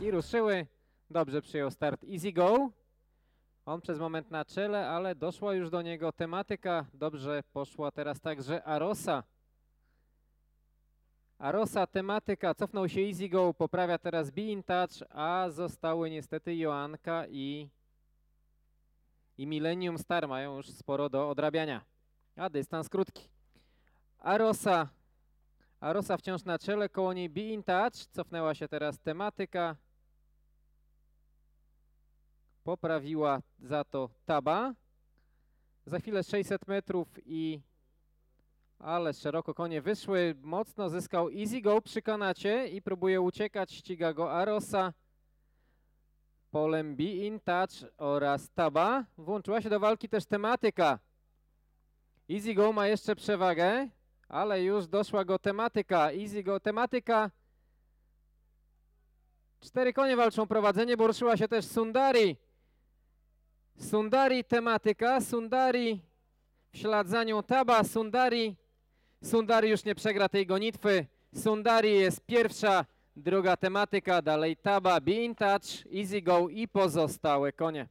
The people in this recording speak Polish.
I ruszyły. Dobrze przyjął start Easy Go. On przez moment na czele, ale doszła już do niego tematyka. Dobrze poszła teraz także Arosa. Arosa, tematyka, cofnął się Easy Go, poprawia teraz Be in Touch, a zostały niestety Joanka i, i Millennium Star. Mają już sporo do odrabiania. A dystans krótki. Arosa, Arosa wciąż na czele, koło niej Be in Touch, cofnęła się teraz tematyka. Poprawiła za to Taba. Za chwilę 600 metrów i ale szeroko konie wyszły. Mocno zyskał Easy Go przy kanacie i próbuje uciekać. Ściga go Arosa. Polem Be in Touch oraz Taba. Włączyła się do walki też tematyka. Easy Go ma jeszcze przewagę, ale już doszła go tematyka. Easy Go tematyka. Cztery konie walczą prowadzenie, bo ruszyła się też Sundari. Sundari tematyka, Sundari w ślad za nią Taba, Sundari. Sundari już nie przegra tej gonitwy. Sundari jest pierwsza, druga tematyka, dalej Taba, Be in Touch, Easy Go i pozostałe konie.